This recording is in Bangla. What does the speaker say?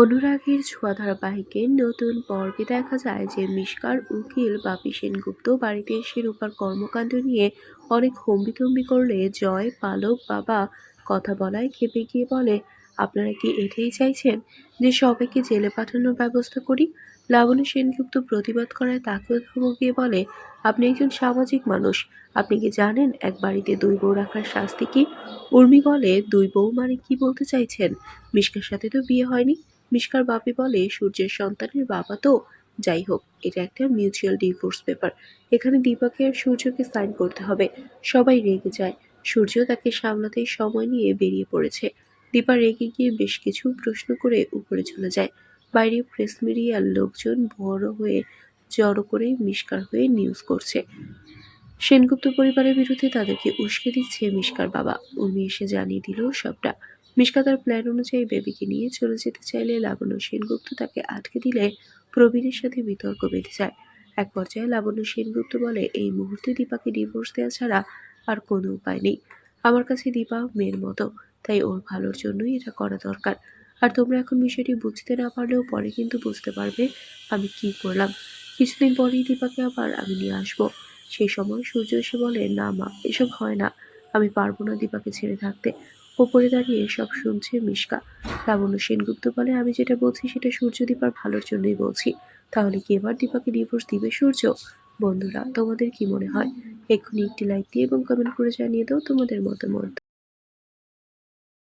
অনুরাগের ছোঁয়া ধারাবাহিকের নতুন পর্বে দেখা যায় যে মিষ্কার উকিল, বাপি সেনগুপ্ত বাড়িতে এসে রূপার কর্মকাণ্ড নিয়ে অনেক হম্বিতম্বি করলে জয়, পালক, বাবা কথা বলায় খেপে গিয়ে বলে, আপনারা কি এটাই চাইছেন যে সবাইকে জেলে পাঠানোর ব্যবস্থা করি? লাবণী সেনগুপ্ত প্রতিবাদ করায় তাকেও ধমক দিয়ে বলে, আপনি একজন সামাজিক মানুষ, আপনি কি জানেন এক বাড়িতে দুই বউ রাখার শাস্তি কি? উর্মি বলে, দুই বউ মানে কি বলতে চাইছেন? মিষ্কার সাথে তো বিয়ে হয়নি। মিষ্কার বাপি বলে, সূর্যের সন্তানের বাবা তো, যাই হোক, এটা একটা মিউচুয়াল ডিভোর্স পেপার। এখানে দীপাকে আর সূর্যকে সাইন করতে হবে। সবাই রেগে যায়। সূর্য তাকে সামলাতে সময় নিয়ে বেরিয়ে পড়েছে। দীপা রেগে গিয়ে বেশ কিছু প্রশ্ন করে উপরে চলে যায়। বাইরে প্রেস মিডিয়ার লোকজন বড় হয়ে জড়ো করে মিষ্কার হয়ে নিউজ করছে। সেনগুপ্ত পরিবারের বিরুদ্ধে তাদেরকে উস্কে দিচ্ছে মিষ্কার বাবা। উর্মি এসে জানিয়ে দিল সবটা। মিষ্কা তার প্ল্যান অনুযায়ী বেবিকে নিয়ে চলে যেতে চাইলে লাবণ্য সেনগুপ্ত তাকে আটকে দিলে প্রবীণের সাথে বিতর্ক বেঁধে যায়। এক পর্যায়ে লাবণ্য সেনগুপ্ত বলে, এই মুহূর্তে দীপাকে ডিভোর্স দেওয়া ছাড়া আর কোনো উপায় নেই। আমার কাছে দীপা মেয়ের মতো, তাই ওর ভালোর জন্যই এটা করা দরকার। আর তোমরা এখন বিষয়টি বুঝতে না পারলেও পরে কিন্তু বুঝতে পারবে আমি কি করলাম। কিছুদিন পরেই দীপাকে আবার আমি নিয়ে আসব। সেই সময় সূর্য এসে বলে, না মা, এসব হয় না। আমি পারব না দীপাকে ছেড়ে থাকতে। ওপরে দাঁড়িয়ে সব শুনছে মিশকা। লাবণ্য সেনগুপ্ত বলে, আমি যেটা বলছি সেটা সূর্য দীপার ভালোর জন্যই বলছি। তাহলে কি এবার দীপাকে ডিভোর্স দিবে সূর্য? বন্ধুরা, তোমাদের কি মনে হয়? এক্ষুনি একটি লাইক দিয়ে এবং কমেন্ট করে জানিয়ে দাও তোমাদের মতামত।